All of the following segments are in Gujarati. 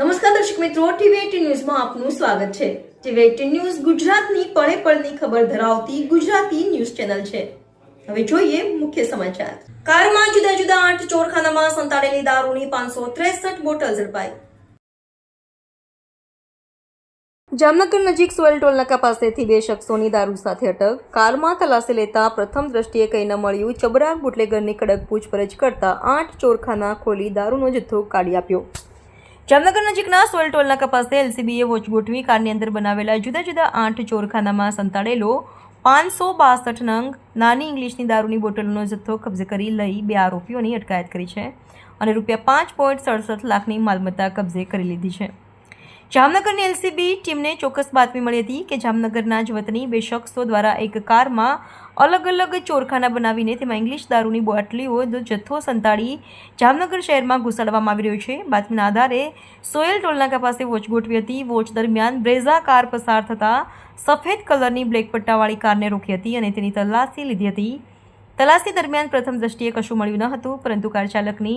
નમસ્કાર દર્શક મિત્રો, ટીવી ન્યૂઝમાં આપનું સ્વાગત છે. ટીવી ન્યૂઝ ગુજરાતની પળે પળની ખબર ધરાવતી ગુજરાતી ન્યૂઝ ચેનલ છે. હવે જોઈએ મુખ્ય સમાચાર. કારમાં જુદા જુદા આઠ ચોરખાનામાં સંતાડેલી દારૂની પાંચસો ત્રેસઠ બોટલ ઝડપાઈ. જામનગર નજીક સોયલ ટોલનાકા પાસેથી બે શખ્સોની દારૂ સાથે અટક. કારમાં તલાશી લેતા પ્રથમ દ્રષ્ટિએ કંઈ ન મળ્યું. ચબરાક બુટલેગરની કડક પૂછપરછ કરતા આઠ ચોરખાના ખોલી દારૂનો જથ્થો કાઢી આપ્યો. જામનગર નજીકના સોયલ ટોલનાકા પાસે એલસીબીએ વોચ ગોઠવી કારની અંદર બનાવેલા જુદા જુદા આઠ ચોરખાનામાં સંતાડેલો પાંચસો બાસઠ નંગ નાની ઇંગ્લિશની દારૂની બોટલનો જથ્થો કબજે કરી લઈ બે આરોપીઓની અટકાયત કરી છે અને રૂપિયા પાંચ પોઈન્ટ સડસઠ લાખની માલમત્તા કબજે કરી લીધી છે. જામનગરની એલસીબી ટીમને ચોક્કસ બાતમી મળી હતી કે જામનગરના જ વતની બે શખ્સો દ્વારા એક કારમાં અલગ અલગ ચોરખાના બનાવીને તેમાં ઇંગ્લિશ દારૂની બોટલીઓ જથ્થો સંતાડી જામનગર શહેરમાં ઘુસાડવામાં આવી રહ્યો છે. બાતમીના આધારે સોયલ ટોલનાકા પાસે વોચ ગોઠવી હતી. વોચ દરમિયાન બ્રેઝા કાર પસાર થતાં સફેદ કલરની બ્લેક પટ્ટાવાળી કારને રોકી હતી અને તેની તલાશી લીધી હતી. તલાશી દરમિયાન પ્રથમ દ્રષ્ટિએ કશું મળ્યું ન હતું, પરંતુ કાર ચાલકની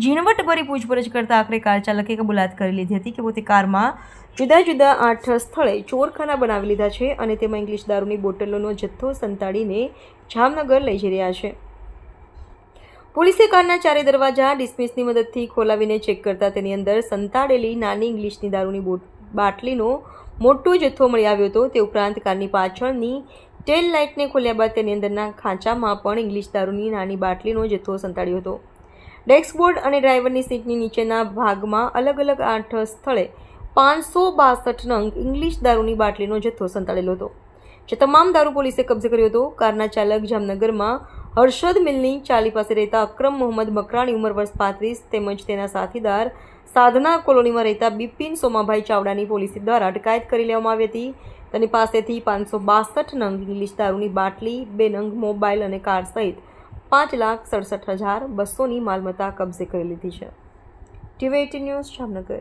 ઝીણવટભરી પૂછપરછ કરતા આખરે કાર ચાલકે કબૂલાત કરી લીધી હતી કે પોતે કારમાં જુદા જુદા આઠ સ્થળે ચોરખાના બનાવી લીધા છે અને તેમાં ઇંગ્લિશ દારૂની બોટલોનો જથ્થો સંતાડીને જામનગર લઈ જઈ રહ્યા છે. પોલીસે કારના ચારે દરવાજા ડિસ્મિસની મદદથી ખોલાવીને ચેક કરતા તેની અંદર સંતાડેલી નાની ઇંગ્લિશની દારૂની બોટ બાટલીનો મોટો જથ્થો મળી આવ્યો હતો. તે ઉપરાંત કારની પાછળની ટેલ લાઇટને ખોલ્યા બાદ તેની અંદરના ખાંચામાં પણ ઇંગ્લિશ દારૂની નાની બાટલીનો જથ્થો સંતાડ્યો હતો. ડેસ્કબોર્ડ અને ડ્રાઈવરની સીટની નીચેના ભાગમાં અલગ અલગ આઠ સ્થળે પાંચસો બાસઠ નંગ ઇંગ્લિશ દારૂની બાટલીનો જથ્થો સંતાડેલો હતો. જે તમામ દારૂ પોલીસે કબજે કર્યો હતો, કારના ચાલક જામનગરમાં હર્ષદ મિલની ચાલી પાસે રહેતા અક્રમ મોહમ્મદ મકરાણી ઉંમર વર્ષ પાંત્રીસ તેમજ તેના સાથીદાર સાધના કોલોનીમાં રહેતા બિપિન સોમાભાઈ ચાવડાની પોલીસ દ્વારા અટકાયત કરી લેવામાં આવી હતી. તેની પાસેથી પાંચસો બાસઠ નંગ ઇંગ્લિશ દારૂની બાટલી, બે નંગ મોબાઈલ અને કાર સહિત પાંચ લાખ સડસઠ હજાર બસોની માલમત્તા કબજે કરી લીધી છે. TV eighteen news Jamnagar.